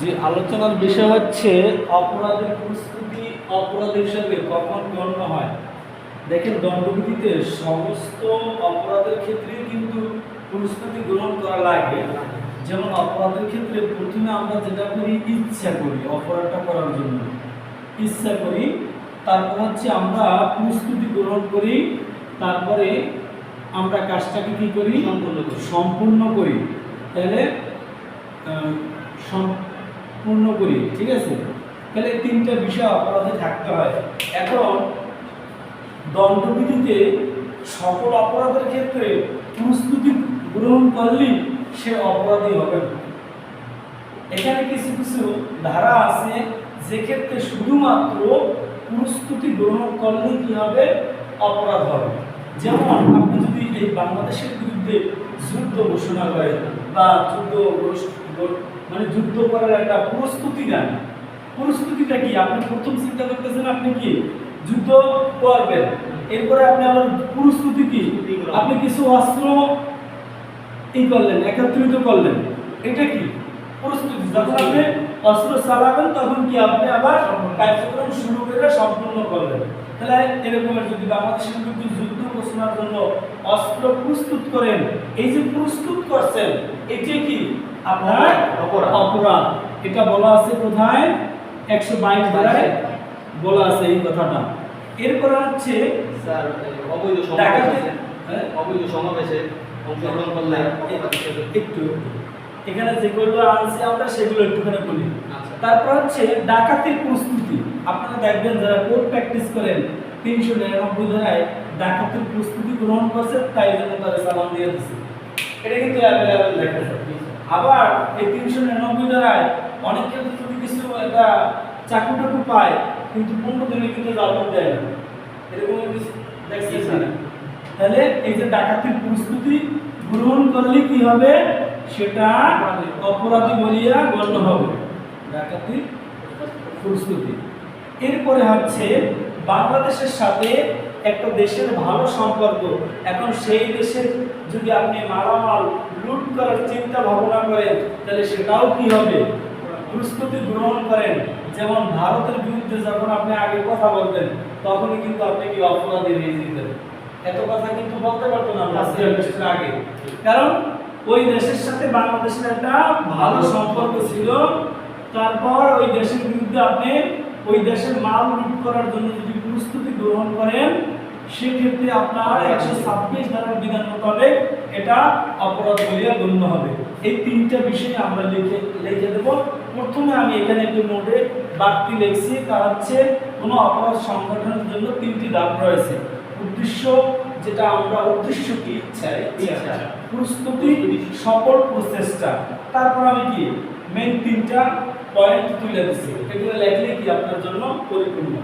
যে আলোচনার বিষয় হচ্ছে অপরাধের প্রস্তুতি অপরাধ হিসাবে কখন গণ্য হয়? দেখেন দণ্ডবিধিতে সমস্ত অপরাধের ক্ষেত্রে কিন্তু প্রস্তুতি গ্রহণ করা লাগে। যেমন অপরাধের ক্ষেত্রে প্রথমে আমরা যেটা করি ইচ্ছা করি অপরাধটা করার জন্য। ইচ্ছা করি তারপর হচ্ছে আমরা প্রস্তুতি গ্রহণ করি তারপরে আমরা কাজটাকে কী করি? সম্পূর্ণ করি। সম্পূর্ণ করি। তাহলে সম্পূর্ণ করি, ঠিক আছে? তাহলে তিনটা বিষয় অপরাধে থাকতে হয়। এখন দণ্ডবিধিতে সকল অপরাধের ক্ষেত্রে প্রস্তুতি গ্রহণ করলেই সে অপরাধী হবে। এখানে কিছু কিছু ধারা আছে, যে ক্ষেত্রে শুধুমাত্র প্রস্তুতি গ্রহণ করলেই কি হবে? অপরাধ হবে। যেমন আপনি যদি এই বাংলাদেশের বিরুদ্ধে যুদ্ধ ঘোষণা করেন বা যুদ্ধ মানে যুদ্ধ করার একটা প্রস্তুতি নেন। প্রস্তুতিটা কি? আপনি প্রথম চিন্তা করতেছেন আপনি কি? যুদ্ধ করবেন। এরপরে আপনি আবার প্রস্তুতি কি? আপনি কিছু অস্ত্র ই করলেন, একত্রিত করলেন। এটা কি? প্রস্তুতি। যখন আপনি অস্ত্র চালাবেন, তখন কি আপনি আবার কার্যক্রম শুরু করে সম্পূর্ণ করলেন? তাহলে এরকমের যদি বাংলাদেশের যুদ্ধ ঘোষণার জন্য অস্ত্র প্রস্তুত করেন। এই যে প্রস্তুত করছেন এটি কি আপনার অপরাধ। অপরাধ? এটা বলা আছে কোথায়? একশো বাইশ ধারায় বলা আছে এই কথাটা। এরপরে হচ্ছে স্যার অবৈধ সমাবেশে হ্যাঁ? অবৈধ সমাবেশে অংশগ্রহণ করলে একটু এখানে যেগুলো আনছি আমরা সেগুলো একটুখানি বলি। আচ্ছা। তারপর হচ্ছে ডাকাতির প্রস্তুতি। আপনারা দেখবেন যারা কোর্ট প্র্যাকটিস করেন তিনশো নিরানব্বই ধারায় ডাকাতির প্রস্তুতি গ্রহণ করছে তাই জন্য তারা সালাম দিয়ে দিচ্ছে এটা কিন্তু অ্যাভেলেবেল দেখা যায় আবার এই তিনশো নিরানব্বই দ্বারায় অনেক ক্ষেত্রে যদি কিছু একটা চাকু টাকু পায় কিন্তু পনেরো দিনে কিন্তু জালমত দেয় না। এরকম কিছু দেখছি তাহলে এই যে ডাকাতির প্রস্তুতি গ্রহণ করলে কি হবে? সেটা অপরাধী বলিয়া গণ্য হবে। ডাকাতির প্রস্তুতি। এরপরে হচ্ছে বাংলাদেশের সাথে একটা দেশের ভালো সম্পর্ক। এখন সেই দেশের যদি আপনি মালামাল লুট করার চিন্তা ভাবনা করেন, তাহলে সেটাও কি হবে? প্রস্তুতি গ্রহণ করেন। যেমন ভারতের বিরুদ্ধে যখন আপনি আগে কথা বলতেন, তখনই কিন্তু আপনি কি অপরাধী হয়ে যেতেন। এত কথা কিন্তু বলতে পারতো না আগে। কারণ ওই দেশের সাথে বাংলাদেশের একটা ভালো সম্পর্ক ছিল। তারপর ওই দেশের বিরুদ্ধে আপনি ওই দেশের মাল লুট করার জন্য যদি প্রস্তুতি গ্রহণ করেন সেক্ষেত্রে আপনার একশো ছাব্বিশ ধারার বিধান মোতাবেক এটা অপরাধ বলিয়া গণ্য হবে। এই তিনটা বিষয় আমরা লিখে লিখে দেব। প্রথমে আমি এখানে একটি নোটে বাড়তি লিখছি তা হচ্ছে কোনো অপরাধ সংগঠনের জন্য তিনটি ধাপ রয়েছে। উদ্দেশ্য যেটা আমরা উদ্দেশ্য কি? ইচ্ছা ইচ্ছা প্রস্তুতি সফল প্রচেষ্টা। তারপর আমি কি? মেন তিনটা পয়েন্ট তুলে দিচ্ছি এগুলো লেখলে কি আপনার জন্য পরিপূর্ণ?